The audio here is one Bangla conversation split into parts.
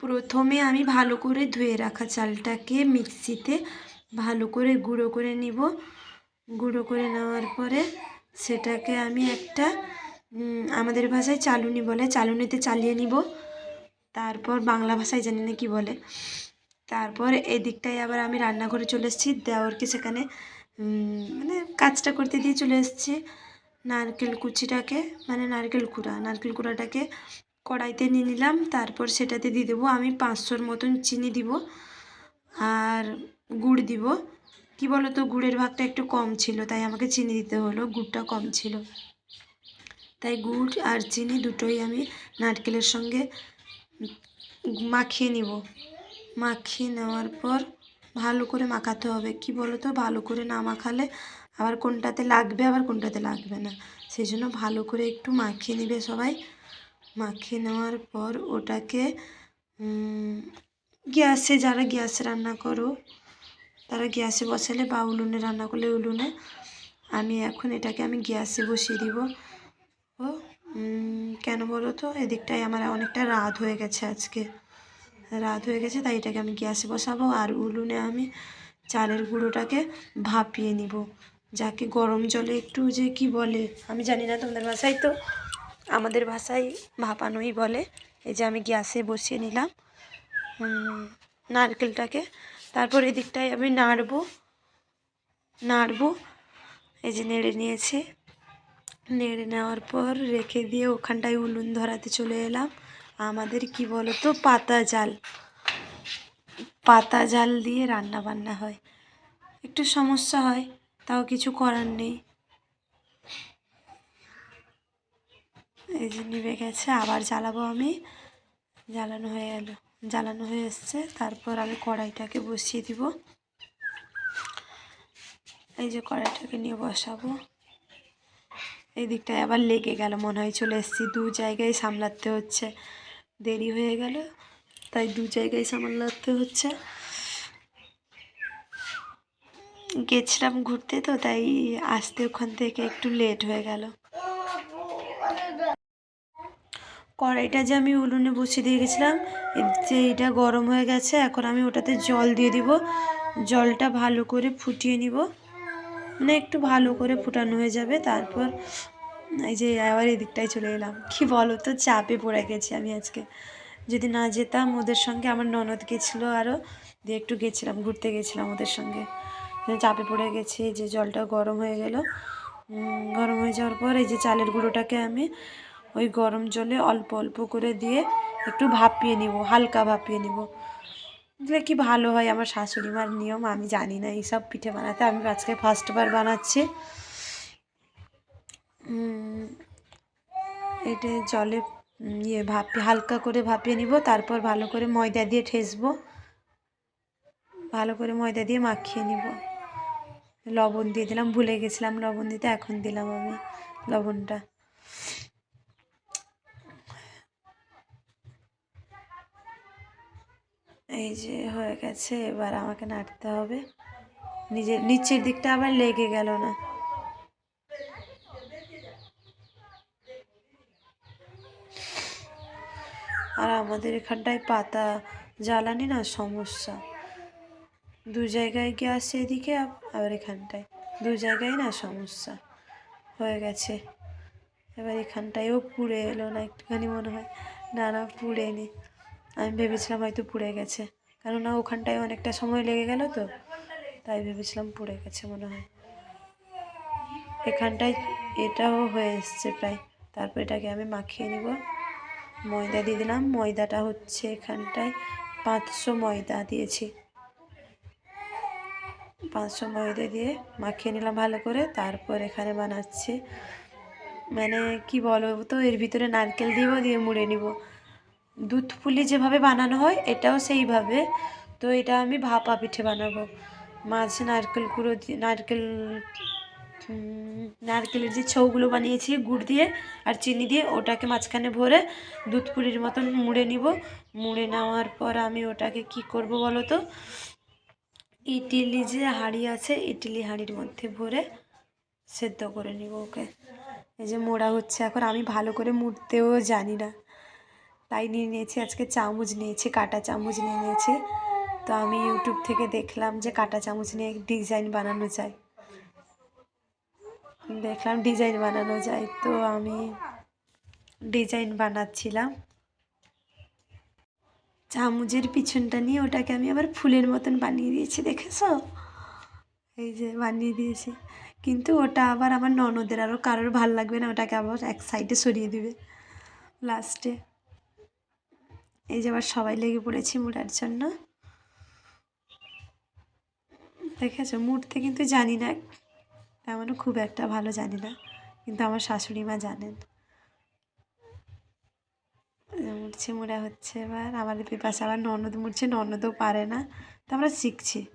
প্রথমে আমি ভালো করে ধুয়ে রাখা চালটাকে মিক্সিতে ভালো করে গুঁড়ো করে নিব। গুঁড়ো করে নেওয়ার পরে সেটাকে আমি একটা আমাদের ভাষায় চালুনি বলে, চালুনিতে চালিয়ে নিব। তারপর বাংলা ভাষায় জানি না কি বলে। তারপর এদিকটায় আবার আমি রান্নাঘরে চলে এসেছি। দেওরকে সেখানে মানে কাজটা করতে দিয়ে চলে এসেছি। নারকেল কুচিটাকে মানে নারকেল কুড়া, নারকেল কুড়াটাকে কড়াইতে নিয়ে নিলাম, তারপর সেটাতে দিয়ে দেবো আমি পাঁচশোর মতন চিনি দিব আর গুড় দিব। কি বলো তো গুড়ের ভাগটা একটু কম ছিল, তাই আমাকে চিনি দিতে হলো, গুড়টা কম ছিল। তাই গুড় আর চিনি দুটোই আমি নারকেলের সঙ্গে মাখিয়ে নিব। মাখিয়ে নেওয়ার পর ভালো করে মাখাতে হবে। কি বলো তো ভালো করে না মাখালে আবার কোনটাতে লাগবে, আবার কোনটাতে লাগবে না। সেই জন্য ভালো করে একটু মাখিয়ে নেবে সবাই। মাখিয়ে নেওয়ার পর ওটাকে গ্যাসে, যারা গ্যাসে রান্না করো, তারা গ্যাসে বসালে বা উনুনে রান্না করলে উনুনে, আমি এখন এটাকে আমি গ্যাসে বসিয়ে দিব। ও কেন বলো তো? এদিকটায় আমার অনেকটা রাত হয়ে গেছে আজকে। রাত হয়ে গেছে, তাই এটাকে আমি গ্যাসে বসাবো আর উলুনে আমি চালের গুঁড়োটাকে ভাপিয়ে নিব। যাকে গরম জলে একটু যে কি বলে, আমি জানি না তোমাদের বাসায় তো। আমাদের ভাষায় ভাপানোই বলে। এই যে আমি গ্যাসে বসিয়ে নিলাম নারকেলটাকে। তারপর এদিকটায় আমি নাড়বো নাড়বো। এই যে নেড়ে নিয়েছি। নেড়ে নেওয়ার পর রেখে দিয়ে ওখানটায় উলুন ধরাতে চলে এলাম। আমাদের কি বলো তো পাতা জাল। পাতা জাল দিয়ে রান্না বান্না হয়। একটু সমস্যা হয়, তাও কিছু করার নেই। এই যে নিভে গেছে, আবার জ্বালাবো আমি। জ্বালানো হয়ে গেল জ্বালানো হয়ে এসছে, তারপর আমি কড়াইটাকে বসিয়ে দিব। এই যে কড়াইটাকে নিয়ে বসাবো। এই দিকটায় আবার লেগে গেল, মনে হয় চলে এসেছি। দু জায়গায় সামলাতে হচ্ছে। দেরি হয়ে গেল, তাই দু জায়গায় সামলাতে হচ্ছে। গেছিলাম ঘুরতে তো, তাই আসতে ওখান থেকে একটু লেট হয়ে গেল। কড়াইটা যে আমি উনুনে বসিয়ে দিয়ে গেছিলাম যে এটা গরম হয়ে গেছে, এখন আমি ওটাতে জল দিয়ে দিব। জলটা ভালো করে ফুটিয়ে নিব। মানে একটু ভালো করে ফুটানো হয়ে যাবে, তারপর এই যে আবার এদিকটায় চলে এলাম। কি বলো তো চাপে পড়ে গেছি আমি আজকে। যদি না যেতাম ওদের সঙ্গে, আমার ননদ গেছিল আরও দিয়ে একটু গেছিলাম, ঘুরতে গেছিলাম ওদের সঙ্গে। চাপে পড়ে গেছি, যে জলটা গরম হয়ে গেল। গরম হয়ে যাওয়ার পর এই যে চালের গুঁড়োটাকে আমি ওই গরম জলে অল্প অল্প করে দিয়ে একটু ভাপিয়ে নিব, হালকা ভাপিয়ে নিব। দিলে কি ভালো হয় আমার শাশুড়ি মার নিয়ম আমি জানি না, এইসব পিঠে বানাতে। আমি আজকে ফার্স্টবার বানাচ্ছি। এটা জলে ইয়ে ভাপি, হালকা করে ভাপিয়ে নিব, তারপর ভালো করে ময়দা দিয়ে ঠেসবো। ভালো করে ময়দা দিয়ে মাখিয়ে নিব। লবণ দিয়ে দিলাম, ভুলে গেছিলাম লবণ দিতে, এখন দিলাম আমি লবণটা। এই যে হয়ে গেছে, এবার আমাকে নাড়তে হবে। নিজের নিচের দিকটা আবার লেগে গেল না। আর আমাদের এখানটায় পাতা জ্বালানি না, সমস্যা। দু জায়গায় গ্যাস এদিকে, আবার এখানটায়। দু জায়গায় না সমস্যা। হয়ে গেছে। এবার এখানটায়ও পুড়ে এলো না, একটুখানি মনে হয়। না না, পুড়েনি। আমি ভেবেছিলাম হয়তো পুড়ে গেছে। কেননা ওখানটায় অনেকটা সময় লেগে গেল তো। তাই ভেবেছিলাম পুড়ে গেছে মনে হয়। এখানটায় এটাও হয়ে এসছে প্রায়। তারপর এটাকে আমি মাখিয়ে নিব। ময়দা দিয়ে দিলাম। ময়দাটা হচ্ছে এখানটায় পাঁচশো ময়দা দিয়েছি। পাঁচশো ময়দা দিয়ে মাখিয়ে নিলাম ভালো করে। তারপর এখানে বানাচ্ছি। মানে কি বলব তো, এর ভিতরে নারকেল দিব দিয়ে মুড়ে নিব। দুধ পুলি যেভাবে বানানো হয়, এটাও সেইভাবে। তো এটা আমি ভাপা পিঠে বানাবো। মাঝে নারকেল গুঁড়ো দিয়ে নারকেল নারকেলের যে ছৌগুলো বানিয়েছি, গুড় দিয়ে আর চিনি দিয়ে, ওটাকে মাঝখানে ভরে দুধ পুলির মতন মুড়ে নিব। মুড়ে নেওয়ার পর আমি ওটাকে কি করব বলো তো? ইডলি যে হাঁড়ি আছে ইডলি হাঁড়ির মধ্যে ভরে সেদ্ধ করে নিব ওকে। এই যে মোড়া হচ্ছে, এখন আমি ভালো করে মুড়তেও জানি না। তাই নিয়ে নিয়েছি, আজকে চামচ নিয়েছি, কাটা চামচ নিয়ে নিয়েছি। তো আমি ইউটিউব থেকে দেখলাম যে কাটা চামচ নিয়ে ডিজাইন বানানো যায়। দেখলাম ডিজাইন বানানো যায়, তো আমি ডিজাইন বানাচ্ছিলাম। চামচের পিছনটা নিয়ে ওটাকে আমি আবার ফুলের মতন বানিয়ে দিয়েছি, দেখেছ? এই যে বানিয়ে দিয়েছি। কিন্তু ওটা আবার আমার ননদের আরও কারোর ভালো লাগবে না, ওটাকে আবার এক সাইডে সরিয়ে দিবে। লাস্টে এই যে আবার সবাই লেগে পড়েছি মুড়ার জন্য। দেখেছ? মুড়তে কিন্তু জানি না। তেমনও খুব একটা ভালো জানি না। কিন্তু আমার শাশুড়ি মা জানেন। মুড়ছে, মুড়া হচ্ছে এবার। আমাদের পাশে আবার ননদ মুড়ছে, ননদও পারে না। তো আমরা শিখছি।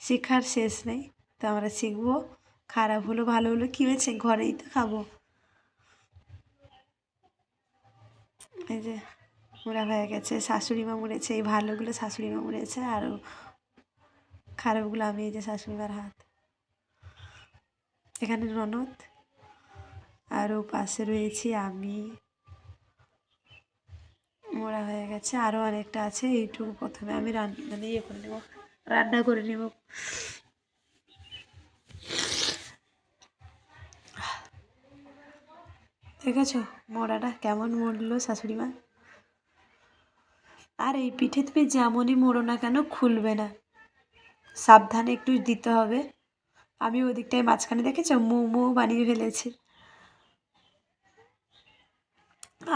শেখার শেষ নেই। তো আমরা শিখব। খারাপ হলো, ভালো হলো, কী হয়েছে? ঘরেই তো খাব। এই যে মোড়া হয়ে গেছে। শাশুড়ি মা মুড়েছে এই ভালোগুলো শাশুড়ি মা মুড়েছে আর খারাপগুলো আমি এই যে শাশুড়ি মার হাত। এখানে ননদ আর ও পাশে রয়েছি আমি। মোড়া হয়ে গেছে। আরও অনেকটা আছে, এইটুকু প্রথমে আমি রান্না মানে ইয়ে করে নেব, রান্না করে নেব। দেখেছ? মোড়াটা কেমন মরলো শাশুড়ি মা? আর এই পিঠে তুমি যেমনই মোড়ো না কেন খুলবে না। সাবধানে একটু দিতে হবে। আমি ওই দিকটায় মাঝখানে দেখেছ? মোমো বানিয়ে ফেলেছি।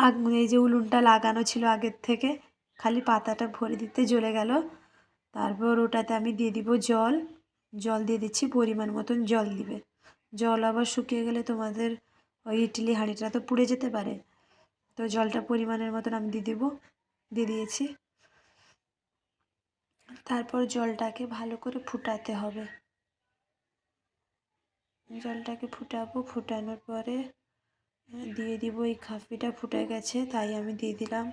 আগুন এই যে উলুনটা লাগানো ছিল আগের থেকে, খালি পাতাটা ভরে দিতে জ্বলে গেল। তারপর ওটাতে আমি দিয়ে দিব জল। জল দিয়ে দিচ্ছি, পরিমাণ মতন জল দিবে। জল আবার শুকিয়ে গেলে তোমাদের ওই ইডলি হাঁড়িটা তো পুড়ে যেতে পারে। তো জলটা পরিমাণের মতন আমি দিয়ে দেবো। দিয়ে দিয়েছি। তারপর জলটাকে ভালো করে ফুটাতে হবে। জলটাকে ফুটাবো, ফুটানোর পরে দিয়ে দিব এই খাফিটা ফুটে গেছে, তাই আমি দিয়ে দিলাম।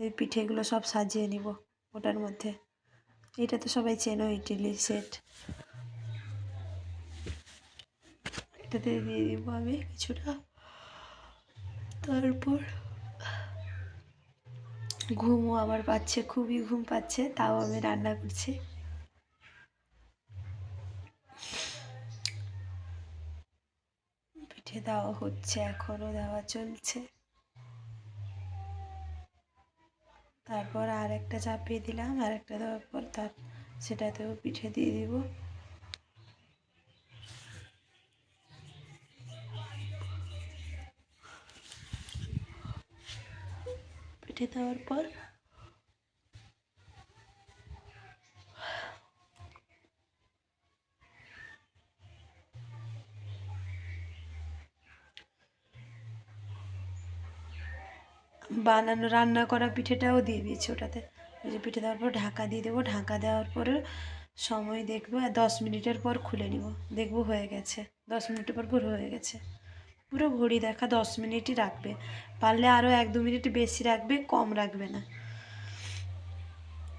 এই পিঠেগুলো সব সাজিয়ে নিব ওটার মধ্যে। এটা তো সবাই চেনো, ইডলি সেট। এটাতে দিয়ে দিব আমি কিছুটা। তারপর ঘুমও আমার পাচ্ছে, খুবই ঘুম পাচ্ছে, তাও আমি রান্না করছি। পিঠে দেওয়া হচ্ছে এখনও দেওয়া চলছে। তারপর আর একটা চাপিয়ে দিলাম আর একটা দেওয়ার পর তার, সেটাতেও পিঠে দিয়ে দিব। পিঠে দেওয়ার পর বানানো, রান্না করা পিঠেটাও দিয়ে দিয়েছি ওটাতে। ওই যে পিঠে দেওয়ার পর ঢাকা দিয়ে দেবো। ঢাকা দেওয়ার পরে সময় দেখব আর দশ মিনিটের পর খুলে নিব। দেখব হয়ে গেছে। দশ মিনিটের পর পুরো হয়ে গেছে। পুরো ঘড়ি দেখা দশ মিনিটই রাখবে। পারলে আরও এক দু মিনিট বেশি রাখবে, কম রাখবে না।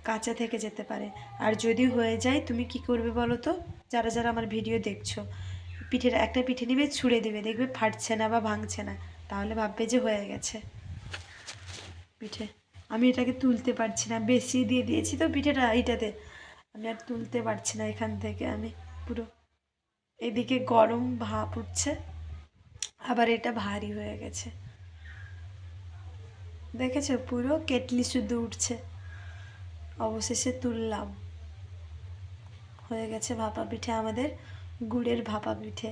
কাঁচা থেকে যেতে পারে। আর যদি হয়ে যায়, তুমি কি করবে বলো তো? যারা যারা আমার ভিডিও দেখছ, পিঠের একটা পিঠে নিবে, ছুঁড়ে দেবে। দেখবে ফাটছে না বা ভাঙছে না। তাহলে ভাববে যে হয়ে গেছে। পিঠে। আমি এটাকে তুলতে পারছি না। বেশি দিয়ে দিয়েছি তো পিঠেটা এইটাতে। আমি আর তুলতে পারছি না এখান থেকে। আমি পুরো এদিকে গরম ভাপ উঠছে। আবার এটা ভারী হয়ে গেছে। দেখেছ? পুরো কেটলি শুদ্ধ উঠছে। অবশেষে তুললাম। হয়ে গেছে ভাপা পিঠে আমাদের গুড়ের ভাপা পিঠে।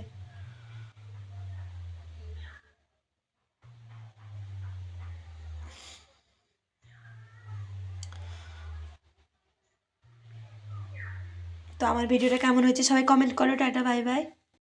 তো আমার ভিডিওটা কেমন হয়েছে সবাই কমেন্ট করো, টাটা বাই বাই